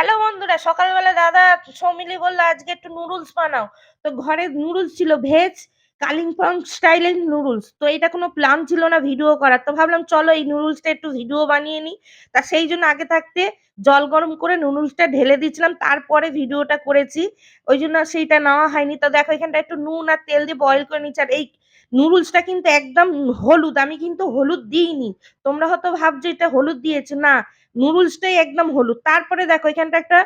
Hello বন্ধুরা, সকালবেলা দাদা সৌমিলি বলল, আজকে একটু নুডলস বানাও। তো ঘরে নুডলস ছিল ভেজ কালিম্পং স্টাইলের নুডলস তো এটা কোনো প্ল্যান ছিল না ভিডিও করার। তো ভাবলাম, চলো এই নুডলসটা একটু ভিডিও বানিয়ে নিই। তা সেই জন্য আগে থাকতে জল গরম করে নুডলসটা ঢেলে দিয়েছিলাম। তারপরে ভিডিওটা করেছি। ওই জন্য সেইটা নেওয়া হয়নি। তো দেখো, এখানটা একটু নুন আর তেল দিয়ে বয়েল করে নিচ্ছি আর এই নুডলসটা কিন্তু একদম হলুদ, আমি কিন্তু হলুদ দিইনি। তোমরা হয়তো ভাবছ এটা হলুদ দিয়েছে। না, নুডলসটাই একদম হলুদ। তারপরে দেখো, এখানটা একটা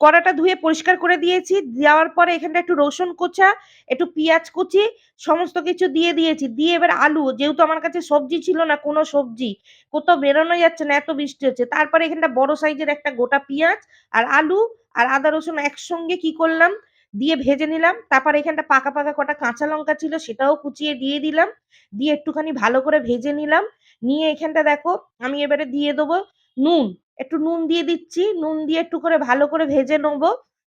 কড়াটা ধুয়ে পরিষ্কার করে দিয়েছি। দেওয়ার পরে এখানটা একটু রসুন কোচা, একটু পেঁয়াজ কুচি, সমস্ত কিছু দিয়ে দিয়েছি। দিয়ে এবার আলু, যেহেতু আমার কাছে সবজি ছিল না, কোনো সবজি, কোথাও বেরোনো যাচ্ছে না, এত বৃষ্টি হচ্ছে। তারপরে এখানটা বড় সাইজের একটা গোটা পেঁয়াজ আর আলু আর আদা রসুন একসঙ্গে কি করলাম? দিয়ে ভেজে নিলাম, তারপর এখানটা পাকা পাকা কটা কাঁচা লঙ্কা ছিল সেটাও কুচিয়ে দিয়ে দিলাম, দিয়ে একটুখানি ভালো করে ভেজে নিলাম, নিয়ে এখানটা দেখো আমি এবারে দিয়ে দেবো নুন, একটু নুন দিয়ে দিচ্ছি, নুন দিয়ে একটু করে ভালো করে ভেজে নেব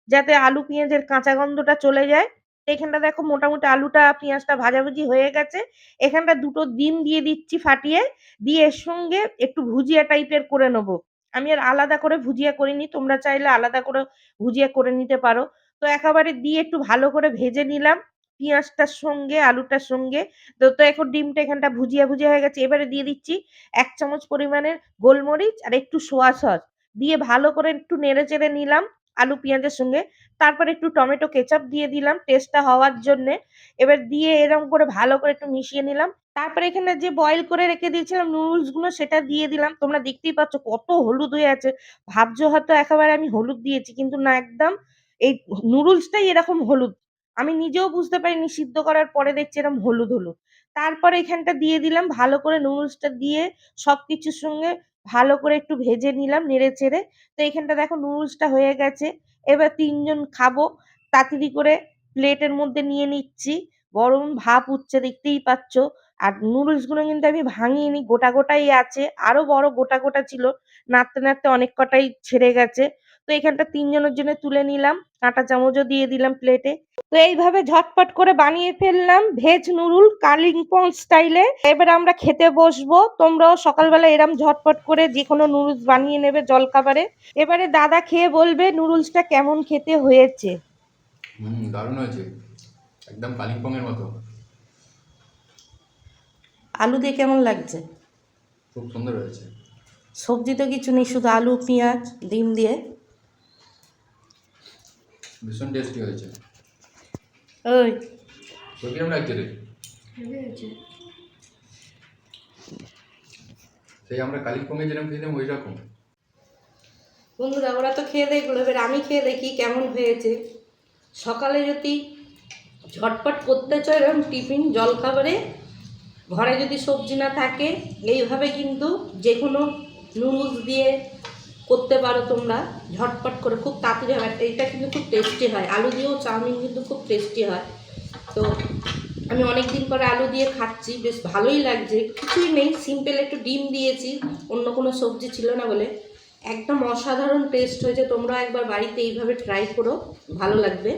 যাতে আলু পেঁয়াজের কাঁচা গন্ধটা চলে যায়। এখানটা দেখো মোটামুটি আলুটা, পেঁয়াজটা ভাজাভুজি হয়ে গেছে, এখানটা দুটো ডিম দিয়ে দিচ্ছি ফাটিয়ে, দিয়ে এর সঙ্গে একটু ভুজিয়া টাইপের করে নেব। আমি আর আলাদা করে ভুজিয়া করিনি, তোমরা চাইলে আলাদা করে ভুজিয়া করে নিতে পারো। তো একেবারে দিয়ে একটু ভালো করে ভেজে নিলাম। পেঁয়াজটার সঙ্গে, আলুটার সঙ্গে। তো তো এখন ডিমটা এখানটা ভুজিয়া ভুজিয়া হয়ে গেছে। এবারে দিয়ে দিচ্ছি এক চামচ পরিমাণের গোলমরিচ আর একটু সোয়া সস। দিয়ে ভালো করে একটু নেড়ে চেড়ে নিলাম আলু পেঁয়াজের সঙ্গে। তারপর একটু টমেটো কেচাপ দিয়ে দিলাম টেস্টটা হওয়ার জন্যে। এবার দিয়ে এরকম করে ভালো করে একটু মিশিয়ে নিলাম। তারপরে এখানে যে বয়েল করে রেখে দিয়েছিলাম নুডলসগুলো সেটা দিয়ে দিলাম। তোমরা দেখতেই পাচ্ছ কত হলুদ হয়ে আছে। ভাবছ হয়তো একেবারে আমি হলুদ দিয়েছি, কিন্তু না, একদম এই নুডলসটাই এরকম হলুদ। আমি নিজেও বুঝতে পারিনি সিদ্ধ করার পরে দেখছি এরকম হলুদ হলুদ। তারপরে এখানটা দিয়ে দিলাম, ভালো করে নুডলসটা দিয়ে সবকিছুর সঙ্গে ভালো করে একটু ভেজে নিলাম নেড়ে চেড়ে। তো এখানটা দেখো নুডলসটা হয়ে গেছে। এবার তিনজন খাব। তাড়াতাড়ি করে প্লেটের মধ্যে নিয়ে নিচ্ছি। গরম ভাপ উঠছে দেখতেই পাচ্ছ। আর নুডলসগুলো কিন্তু আমি ভাঙিনি, গোটা গোটাই আছে। আরও বড় গোটা গোটা ছিল। নাড়তে নাড়তে অনেক কটাই ছেড়ে গেছে। তো এখানটা তিনজনের জন্য তুলে নিলাম। কাঁটা চামচও দিয়ে দিলাম প্লেটে তো এইভাবে ঝটপট করে বানিয়ে ফেললাম ভেজ নুডল কালিম্পং স্টাইলে এবার আমরা খেতে বসবো। তোমরাও সকালবেলা এরম ঝটপট করে যে কোনো নুডলস বানিয়ে নেবে জলখাবারে। এবারে দাদা খেয়ে বলবে নুডলসটা কেমন খেতে হয়েছে। হুম দারুণ হয়েছে। একদম কালিম্পংয়ের মতো। আলু দিয়ে কেমন লাগছে? খুব সুন্দর হয়েছে। সবজি তো কিছু নেই শুধু আলু পেঁয়াজ ডিম দিয়ে। ভীষণ টেস্টি হয়েছে। ওই। তো কিরম লাগছে রে? সেই আমরা কালিম্পংয়ে যেরকম খেয়েছিলাম ওই রকম বন্ধুরা ওরা তো খেয়ে দেখল এবার আমি খেয়ে দেখি কেমন হয়েছে। সকালে যদি ঝটপট করতে চাও এরকম টিফিন জলখাবারে ঘরে যদি সবজি না থাকে এইভাবে কিন্তু যে কোনো নুডলস দিয়ে করতে পারো তোমরা। ঝটপট করে খুব তাড়াতাড়ি হয়। এইটা কিন্তু খুব টেস্টি হয়। আলু দিয়েও চাউমিন কিন্তু খুব টেস্টি হয়। তো আমি অনেক দিন পরে আলু দিয়ে খাচ্ছি। বেশ ভালোই লাগছে। কিছুই নেই। সিম্পল একটু ডিম দিয়েছি। অন্য কোনো সবজি ছিল না বলে। একদম অসাধারণ টেস্ট হয়েছে। তোমরা একবার বাড়িতে এইভাবে ট্রাই করো। ভালো লাগবে।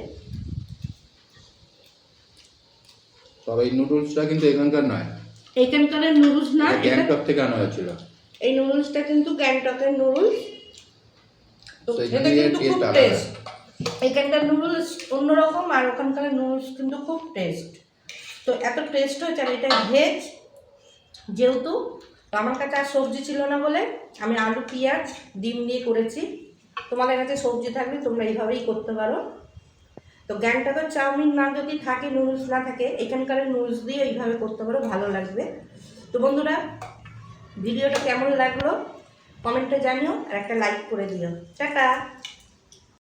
তবে এই নুডলসটা কিন্তু এখানকার নয়। এখানকার নুডলস না গ্যাংটক থেকে আনা হয়েছিল। এই নুডলসটা কিন্তু গ্যাংটকের নুডলস তো তো এটা এখানে কিন্তু খুব। টেস্ট এখানকার নুডলস অন্যরকম আর ওখানকার নুডলস কিন্তু খুব টেস্ট তো এত টেস্ট হয়েছে আর এটা ভেজ যেহেতু আমার কাছে আর সবজি ছিল না বলে আমি আলু পেঁয়াজ ডিম দিয়ে করেছি। তোমাদের কাছে সবজি থাকলে তোমরা এইভাবেই করতে পারো। তো গ্যাংটকের চাউমিন না যদি থাকে নুডলস না থাকে এখানকার নুডলস দিয়ে এইভাবে করতে পারো ভালো লাগবে। তো বন্ধুরা ভিডিওটা কেমন লাগল? কমেন্টে জানিও আর একটা লাইক করে দিও। টাটা!